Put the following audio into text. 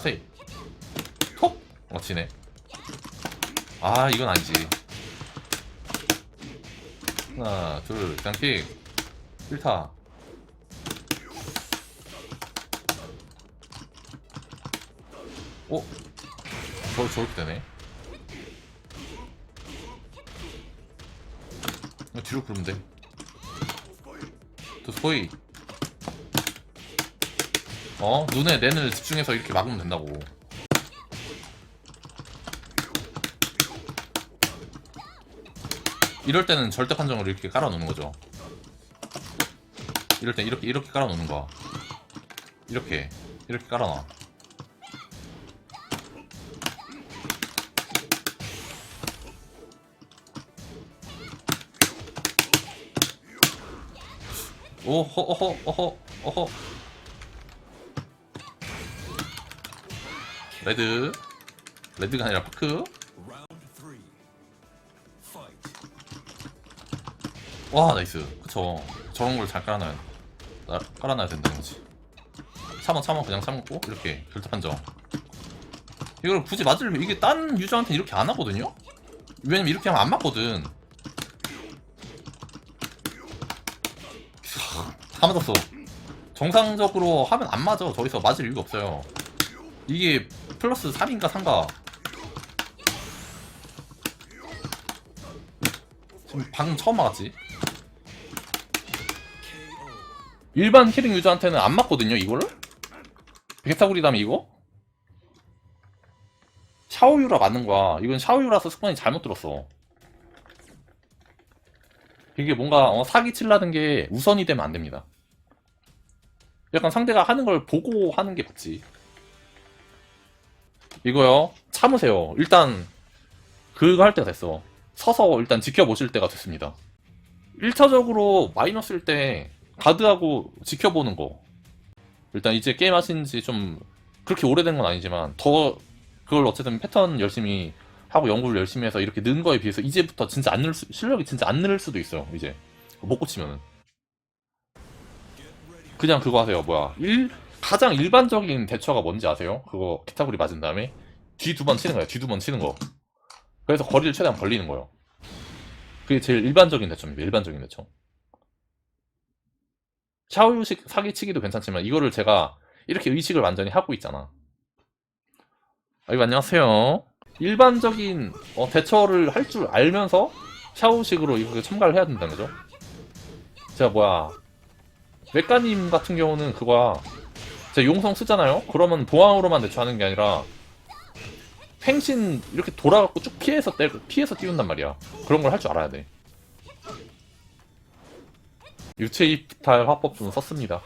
서세이 톡! 어 지네 아 이건 아니지 하나 둘 그냥 킥 1타 어? 저, 저렇게 되네 이거 뒤로 부르면 돼. 또 소이. 어? 눈에 랜을 집중해서 이렇게 막으면 된다고. 이럴 때는 절대 판정을 이렇게 깔아놓는 거죠. 이럴 때 이렇게 이렇게 깔아놓는 거야. 이렇게 이렇게 깔아놔. 오호 어허 어허 어 레드. 레드가 아니라 파크. 와 나이스. 그쵸. 저런 걸 잘 깔아놔야 나- 깔아놔야 된다는 거지. 참아 참아 그냥 참고 이렇게 결투 판정 이걸 굳이 맞으려면 이게 딴 유저한테 이렇게 안 하거든요? 왜냐면 이렇게 하면 안 맞거든. 다 맞았어. 정상적으로 하면 안 맞아. 저기서 맞을 이유가 없어요. 이게 플러스 3인가 3가. 지금 방금 처음 막았지. 일반 키링 유저한테는 안 맞거든요, 이거를? 베타구리 다음에 이거? 샤오유라 맞는 거야. 이건 샤오유라서 습관이 잘못 들었어. 이게 뭔가 어, 사기 칠라는 게 우선이 되면 안 됩니다. 약간 상대가 하는 걸 보고 하는 게 맞지. 이거요. 참으세요. 일단 그거 할 때가 됐어. 서서 일단 지켜보실 때가 됐습니다. 1차적으로 마이너스일 때 가드하고 지켜보는 거. 일단 이제 게임 하신 지 좀 그렇게 오래된 건 아니지만 더 그걸 어쨌든 패턴 열심히 하고 연구를 열심히 해서 이렇게 는 거에 비해서 이제부터 진짜 안 늘 수, 실력이 진짜 안 늘 수도 있어요. 이제 못 고치면은 그냥 그거 하세요. 뭐야 일 가장 일반적인 대처가 뭔지 아세요? 그거 기타구리 맞은 다음에 뒤 두 번 치는 거예요. 뒤 두 번 치는 거. 그래서 거리를 최대한 벌리는 거예요. 그게 제일 일반적인 대처입니다. 일반적인 대처. 샤오유식 사기치기도 괜찮지만 이거를 제가 이렇게 의식을 완전히 하고 있잖아. 아이고 안녕하세요. 일반적인 어, 대처를 할 줄 알면서 샤오식으로 이거 첨가를 해야 된다는 거죠. 제가 뭐야 메카님 같은 경우는 그거야. 제가 용성 쓰잖아요. 그러면 보항으로만 대처하는 게 아니라 팽신 이렇게 돌아갖고 쭉 피해서 때 피해서 띄운단 말이야. 그런 걸 할 줄 알아야 돼. 유체 이탈 화법 좀 썼습니다.